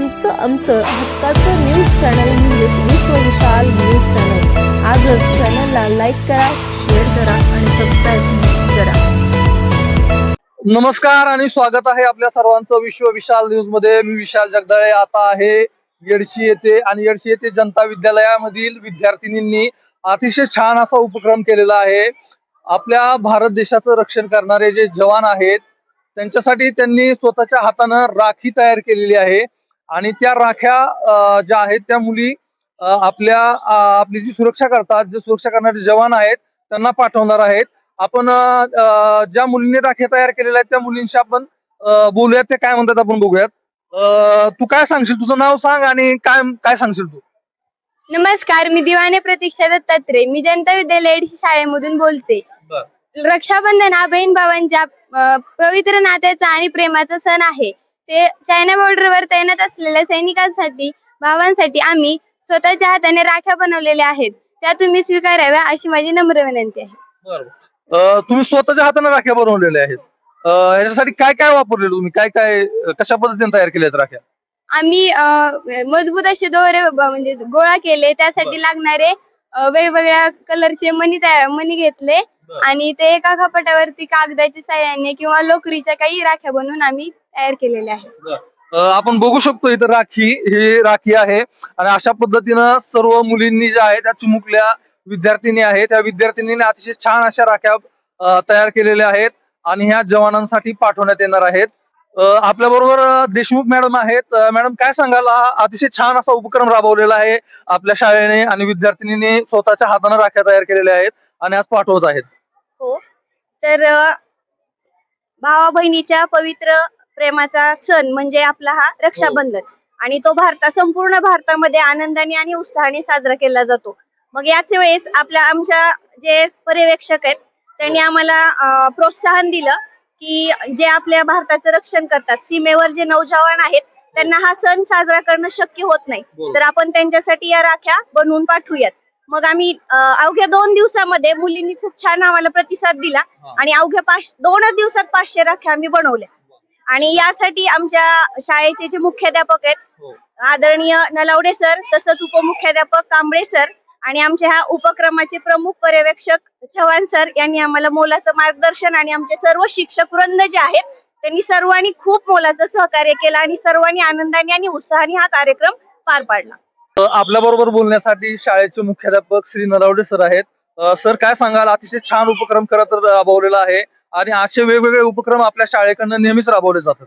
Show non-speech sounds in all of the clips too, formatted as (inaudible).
तुमचं आमचं हक्काचं न्यूज चॅनल म्हणजेच विश्वविशाल न्यूज चॅनल आजच चॅनलला लाईक करा शेअर करा आणि सबस्क्राईब करा. नमस्कार आणि स्वागत आहे आपल्या सर्वांचं विश्व विशाल न्यूजमध्ये. मी विशाल जगदाळे आता आहे येडशी येथे आणि येडशी येथे जनता विद्यालयामधील विद्यार्थिनींनी अतिशय छान असा उपक्रम केलेला आहे. आपल्या भारत देशाचं रक्षण करणारे जे जवान आहेत त्यांच्यासाठी त्यांनी स्वतःच्या हातानं राखी तयार केलेली आहे. आणि त्या राख्या ज्या आहेत त्या मुली आपल्या आपली जी सुरक्षा करतात जे सुरक्षा करणारे जवान आहेत त्यांना पाठवणार आहेत. आपण ज्या मुलींनी राख्या तयार केलेल्या आहेत त्या मुलींशी आपण बोलूयात ते काय म्हणतात आपण बघूयात. तू काय सांगशील? तुझं नाव सांग आणि काय काय सांगशील तू? नमस्कार मी दिवाने प्रतीक्षा दत्तात्रय. मी जनता विद्यालय शाळेमधून बोलते. रक्षाबंधन हा बहीण भावांच्या पवित्र नात्याचा आणि प्रेमाचा सण आहे. ते चायना बॉर्डरवर तैनात असलेल्या सैनिकांसाठी भावांसाठी आम्ही स्वतःच्या हाताने राख्या बनवलेल्या आहेत. त्या तुम्ही स्वीकाराव्या अशी माझी नम्र विनंती आहे. अं, तुम्ही स्वतःच्या हाताने राख्या बनवलेल्या आहेत. अं, याच्यासाठी काय काय वापरले तुम्ही? काय काय अं, कशा पद्धतीने तयार केल्या आहेत राख्या? आम्ही अं, मजबूत असे दोरे ब- म्हणजे गोळा केले. त्यासाठी लागणारे वेगवेगळ्या कलरचे मणी तयार मणी घेतले. आणि ते एका कपाटावरती कागदाच्या साह्याने किंवा लोकरीच्या काही राख्या बनवून आम्ही तयार केलेल्या आहेत. अं, आपण बघू शकतो इथं राखी ही राखी आहे. आणि अशा पद्धतीनं सर्व मुलींनी ज्या आहेत त्या चिमुकल्या विद्यार्थिनी आहेत. त्या विद्यार्थिनीने अतिशय छान अशा राख्या अं, तयार केलेल्या आहेत. आणि ह्या जवानांसाठी पाठवण्यात येणार आहेत. आपल्या बरोबर देशमुख मॅडम आहेत. मॅडम काय सांगाल? हा अतिशय छान असा उपक्रम राबवलेला आहे. आपल्या शाळेने आणि विद्यार्थिनीने स्वतःच्या हाताने राख्या तयार केलेल्या आहेत आणि आज पाठवत आहेत. हो. तर भावा बहिणीच्या पवित्र प्रेमाचा सण म्हणजे आपला हा रक्षाबंधन. आणि तो भारता संपूर्ण भारतामध्ये आनंदाने आणि उत्साहाने साजरा केला जातो. मग याच वेळेस आपल्या आमच्या जे पर्यवेक्षक आहेत त्यांनी आम्हाला प्रोत्साहन दिलं. की जे आपल्या भारताचं रक्षण करतात सीमेवर जे नौजवान आहेत त्यांना हा सण साजरा करणं शक्य होत नाही. तर आपण त्यांच्यासाठी या राख्या बनवून पाठवूयात. मग आम्ही अवघ्या दोन दिवसामध्ये मुलींनी खूप छान आम्हाला प्रतिसाद दिला आणि अवघ्या पाच दोनच दिवसात पाचशे राख्या आम्ही बनवल्या. आणि यासाठी आमच्या शाळेचे जे मुख्याध्यापक आहेत आदरणीय नलावडे सर तसंच उपमुख्याध्यापक कांबळे सर आणि आमच्या ह्या उपक्रमाचे प्रमुख पर्यवेक्षक चव्हाण सर यांनी आम्हाला मोलाचं मार्गदर्शन आणि आमचे सर्व शिक्षक वृंद जे आहेत त्यांनी सर्वांनी खूप मोलाचं सहकार्य केलं आणि सर्वांनी आनंदाने आणि उत्साहाने हा कार्यक्रम पार पाडला. आपल्या बरोबर बोलण्यासाठी शाळेचे मुख्याध्यापक श्री नलावडे सर आहेत. सर काय सांगाल? अतिशय छान उपक्रम करत राबवलेला आहे आणि असे वेगवेगळे उपक्रम आपल्या शाळेकडनं नेहमीच राबवले जातात.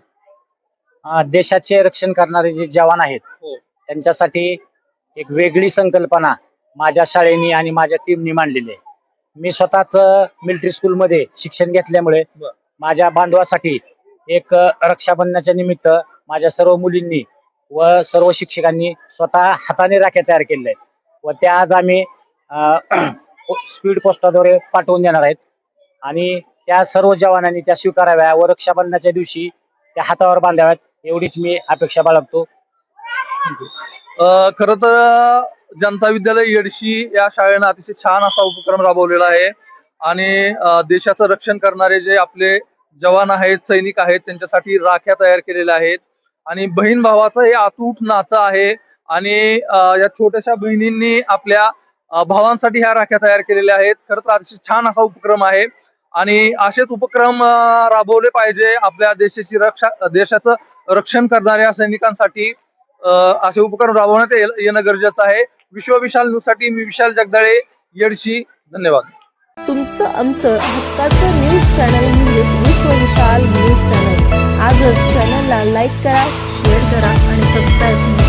देशाचे रक्षण करणारे जे जवान आहेत हो. त्यांच्यासाठी एक वेगळी संकल्पना माझ्या शाळेने आणि माझ्या टीमने मांडलेली. आहे मी स्वतःच मिलिटरी स्कूलमध्ये शिक्षण घेतल्यामुळे. माझ्या बांधवासाठी एक रक्षाबंधनाच्या निमित्त माझ्या सर्व मुलींनी व सर्व शिक्षकांनी स्वतः हाताने राख्या तयार केलेल्या आहेत व त्या आज आम्ही स्पीड पोस्टाद्वारे (clears throat) पाठवून देणार आहेत. आणि त्या सर्व जवानांनी त्या स्वीकाराव्या व रक्षाबंधनाच्या दिवशी त्या हातावर बांधाव्यात एवढीच मी अपेक्षा बाळगतो. खर तर जनता विद्यालय येडशी या शाळेनं अतिशय छान असा उपक्रम राबवलेला आहे. आणि देशाचं रक्षण करणारे जे आपले जवान आहेत सैनिक आहेत त्यांच्यासाठी राख्या तयार केलेल्या आहेत. आणि बहीण भावाचं हे अतूट नातं आहे. आणि या छोट्याशा बहिणींनी आपल्या भावांसाठी ह्या राख्या तयार केलेल्या आहेत. खरं तर अतिशय छान असा उपक्रम आहे. आणि असेच उपक्रम राबवले पाहिजे आपल्या देशाची रक्षा देशाचं रक्षण करणाऱ्या सैनिकांसाठी असे उपक्रम राबवण्यात येणं गरजेचं आहे. विश्वविशाल न्यूजसाठी मी विशाल जगदाळे येडशी. धन्यवाद. तुमचं आमचं हक्काचं न्यूज चॅनल म्हणजे विश्वविशाल न्यूज चॅनल. आजच चॅनलला लाईक करा शेअर करा आणि सबस्क्राईब